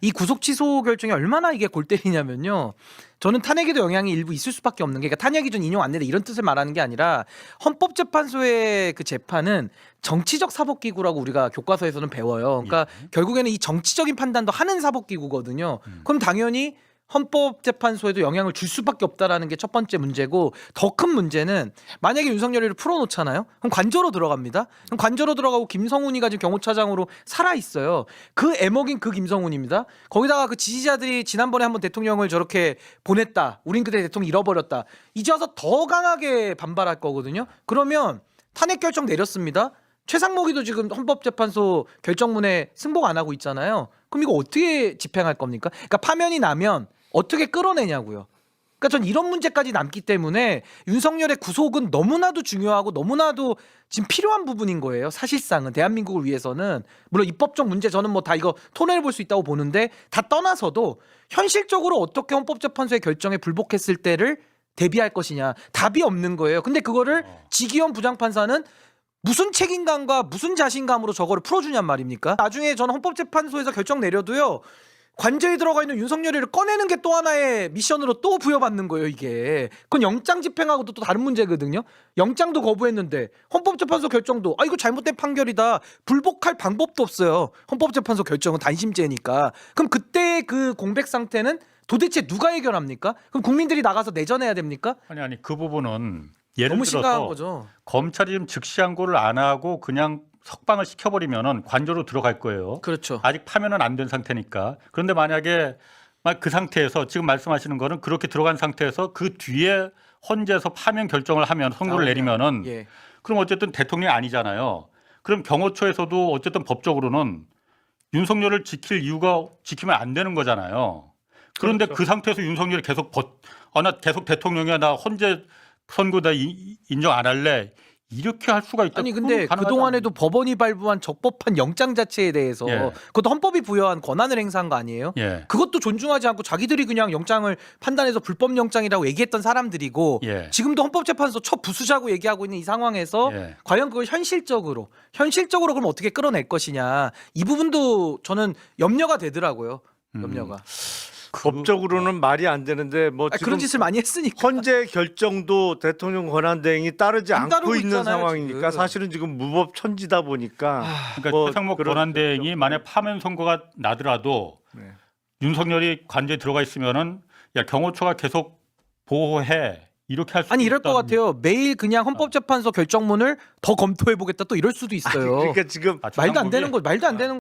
이 구속 취소 결정이 얼마나 이게 골 때리냐면요. 저는 탄핵에도 영향이 일부 있을 수밖에 없는 게 그러니까 탄핵 기준 인용 안 된다 이런 뜻을 말하는 게 아니라 헌법재판소의 그 재판은 정치적 사법기구라고 우리가 교과서에서는 배워요. 그러니까 결국에는 이 정치적인 판단도 하는 사법기구거든요. 그럼 당연히 헌법재판소에도 영향을 줄 수밖에 없다라는 게 첫 번째 문제고 더 큰 문제는 만약에 윤석열이를 풀어놓잖아요. 그럼 관저로 들어갑니다. 그럼 관저로 들어가고 김성훈이가 지금 경호차장으로 살아 있어요. 그 애먹인 그 김성훈입니다. 거기다가 그 지지자들이 지난번에 한번 대통령을 저렇게 보냈다. 우린 그때 대통령 잃어버렸다. 이제 와서 더 강하게 반발할 거거든요. 그러면 탄핵 결정 내렸습니다. 최상목이도 지금 헌법재판소 결정문에 승복 안 하고 있잖아요. 그럼 이거 어떻게 집행할 겁니까? 그러니까 파면이 나면 어떻게 끌어내냐고요. 그러니까 전 이런 문제까지 남기 때문에 윤석열의 구속은 너무나도 중요하고 너무나도 지금 필요한 부분인 거예요. 사실상은 대한민국을 위해서는 물론 입법적 문제 저는 뭐 다 이거 토론해 볼 수 있다고 보는데 다 떠나서도 현실적으로 어떻게 헌법재판소의 결정에 불복했을 때를 대비할 것이냐 답이 없는 거예요. 근데 그거를 지기현 부장판사는 무슨 책임감과 무슨 자신감으로 저거를 풀어주냔 말입니까? 나중에 저는 헌법재판소에서 결정 내려도요. 관저에 들어가 있는 윤석열이를 꺼내는 게 또 하나의 미션으로 또 부여받는 거예요, 이게. 그건 영장 집행하고도 또 다른 문제거든요. 영장도 거부했는데 헌법재판소 결정도 아 이거 잘못된 판결이다. 불복할 방법도 없어요. 헌법재판소 결정은 단심제니까. 그럼 그때 그 공백 상태는 도대체 누가 해결합니까? 그럼 국민들이 나가서 내전해야 됩니까? 아니 아니 그 부분은 예를 너무 심각한 들어서 거죠. 검찰이 지금 즉시 항고를 안 하고 그냥 석방을 시켜버리면은 관저로 들어갈 거예요. 그렇죠. 아직 파면은 안 된 상태니까. 그런데 만약에 막그 상태에서 지금 말씀하시는 거는 그렇게 들어간 상태에서 그 뒤에 헌재에서 파면 결정을 하면 선고를 나오면, 내리면은 예. 그럼 어쨌든 대통령이 아니잖아요. 그럼 경호처에서도 어쨌든 법적으로는 윤석열을 지킬 이유가 지키면 안 되는 거잖아요. 그런데 그 상태에서 윤석열이 계속 버, 아, 나 계속 대통령이야. 나 헌재 선고 다 이- 인정 안 할래. 이렇게 할 수가 있다. 아니 근데 가능하지 그동안에도 법원이 발부한 적법한 영장 자체에 대해서 예. 그것도 헌법이 부여한 권한을 행사한 거 아니에요? 예. 그것도 존중하지 않고 자기들이 그냥 영장을 판단해서 불법 영장이라고 얘기했던 사람들이고 예. 지금도 헌법재판소 첫 부수자고 얘기하고 있는 이 상황에서 예. 과연 그걸 현실적으로 현실적으로 그럼 어떻게 끌어낼 것이냐 이 부분도 저는 염려가 되더라고요. 음. 염려가. 법적으로는 말이 안 되는데 뭐 아, 지금 그런 짓을 많이 했으니까. 헌재 결정도 대통령 권한 대행이 따르지 안 않고 따르고 있는 있잖아요, 상황이니까 지금. 사실은 지금 무법 천지다 보니까 그러니까 뭐 최상목 그런- 권한대행이 만약 파면 선고가 나더라도 네. 윤석열이 관저에 들어가 있으면은 야 경호처가 계속 보호해 이렇게 할 수 아니 이럴 것 있다는- 같아요. 매일 그냥 헌법재판소 결정문을 더 검토해 보겠다 또 이럴 수도 있어요. 그러니까 지금 아, 말도 안 되는 거 말도 안 되는